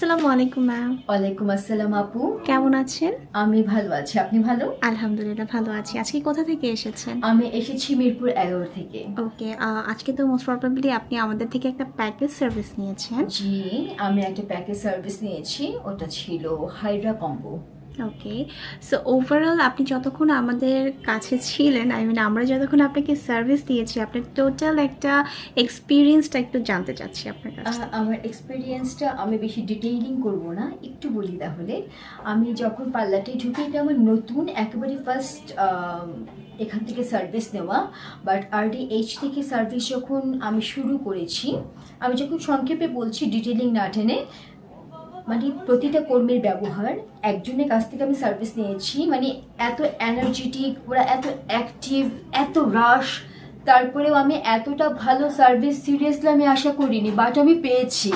আসসালামু আলাইকুম ম্যাম ওয়ালাইকুম আসসালাম আপু। কেমন আছেন? আমি ভালো আছি। আপনি ভালো? আলহামদুলিল্লাহ ভালো আছি। আজকে কোথা থেকে এসেছেন? আমি এসেছি মিরপুর এগারো থেকে। ওকে আজকে তো মোস্ট প্রবাবলি আপনি আমাদের থেকে একটা প্যাকেজ সার্ভিস নিয়েছেন। জি আমি একটা প্যাকেজ সার্ভিস নিয়েছি। ওটা ছিল hydra combo. Okay so overall আপনি যতক্ষণ আমাদের কাছে ছিলেন আই মিন আমরা যতক্ষণ আপনাকে সার্ভিস দিয়েছি আপনার টোটাল একটা এক্সপিরিয়েন্সটা একটু জানতে চাচ্ছি আপনার কাছে আমার এক্সপিরিয়েন্সটা আমি বেশি ডিটেইলিং করব না একটু বলি তাহলে। আমি যখন পার্লারটায় ঢুকে এটা আমার নতুন একেবারে ফার্স্ট এখান থেকে সার্ভিস নেওয়া। বাট আরডি এইচ থেকে সার্ভিস যখন আমি শুরু করেছি আমি যখন সংক্ষেপে বলছি ডিটেলিং না টেনে মানে প্রতিটা কর্মীর ব্যবহার। একজনের কাছ থেকে আমি সার্ভিস নিয়েছি। মানে এত এনার্জেটিক ওরা এত অ্যাক্টিভ এত রাশ তারপরেও আমি এতটা ভালো সার্ভিস সিরিয়াসলি আমি আশা করিনি বাট আমি পেয়েছি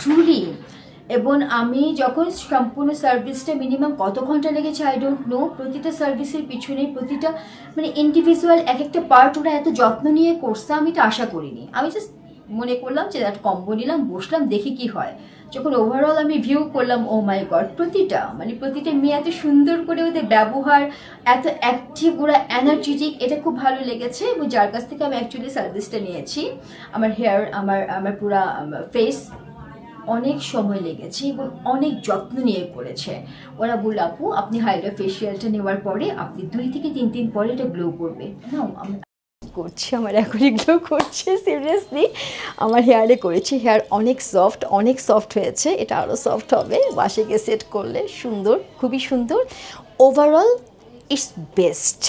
ট্রুলি এবং আমি যখন সম্পূর্ণ সার্ভিসটা মিনিমাম কত ঘণ্টা লেগেছে আই ডোন্ট নো প্রতিটা সার্ভিসের পিছনে প্রতিটা মানে ইন্ডিভিজুয়াল এক একটা পার্ট ওরা এত যত্ন নিয়ে করছে, আমি এটা আশা করিনি। আমি জাস্ট মনে করলাম যে একটা কম্বো নিলাম, বসলাম, দেখি কি হয়। যখন ওভারঅল আমি ভিউ করলাম ও মাই গড প্রতিটা মানে প্রতিটা মেয়ে এত সুন্দর করে ওদের ব্যবহার, এত অ্যাক্টিভ ওরা এনার্জেটিক এটা খুব ভালো লেগেছে এবং যার কাছ থেকে আমি অ্যাকচুয়ালি সার্ভিসটা নিয়েছি, আমার হেয়ার আমার আমার পুরা ফেস অনেক সময় লেগেছে এবং অনেক যত্ন নিয়ে করেছে। ওরা বলল, আপু, আপনি হাইড্রা ফেসিয়ালটা নেওয়ার পরে আপনি দুই থেকে তিন দিন পরে এটা গ্লো করবে। আমি করছে, আমার এখনই গ্লো করছে সিরিয়াসলি আমার হেয়ারে করেছি হেয়ার অনেক সফট অনেক সফট হয়েছে, এটা আরও সফট হবে। বাসে সেট করলে সুন্দর, খুবই সুন্দর। ওভারঅল ইটস বেস্ট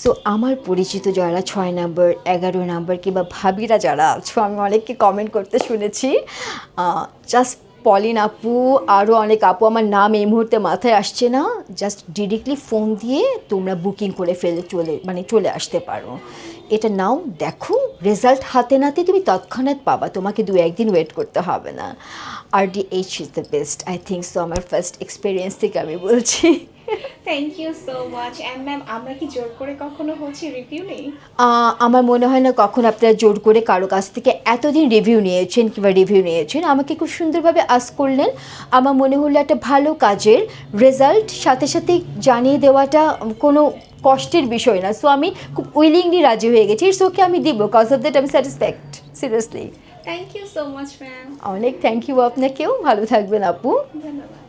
সো আমার পরিচিত যারা ছয় নাম্বার এগারো নাম্বার কিংবা ভাবিরা যারা আছো, আমি অনেককে কমেন্ট করতে শুনেছি। জাস্ট পলিন আপু আরও অনেক আপু, আমার নাম এই মুহূর্তে মাথায় আসছে না। জাস্ট ডিরেক্টলি ফোন দিয়ে তোমরা বুকিং করে ফেলে চলে মানে চলে আসতে পারো। এটা নাও, দেখো রেজাল্ট হাতে নাতে তুমি তৎক্ষণাৎ পাবা, তোমাকে দু একদিন ওয়েট করতে হবে না। R D H is the best I think so আমার ফার্স্ট এক্সপিরিয়েন্স থেকে আমি বলছি। Thank you so much and ma'am আমরা কি জোর করে কখনো হচ্ছে রিভিউ নেই? আমার মনে হয় না কখন আপনারা জোর করে কারও কাছ থেকে এতদিন রিভিউ নিয়েছেন কিংবা রিভিউ নিয়েছেন। আমাকে খুব সুন্দরভাবে আস করলেন। আমার মনে হলো একটা ভালো কাজের রেজাল্ট সাথে সাথে জানিয়ে দেওয়াটা কোনো কষ্টের বিষয় না। সো আমি খুব উইলিংলি রাজি হয়ে গেছি। ইটস ওকে আমি দিব। কজ অফ দ্যাট আমি satisfied seriously thank you so much ma'am অনেক থ্যাংক ইউ আপনাকেও। ভালো থাকবেন আপু। ধন্যবাদ।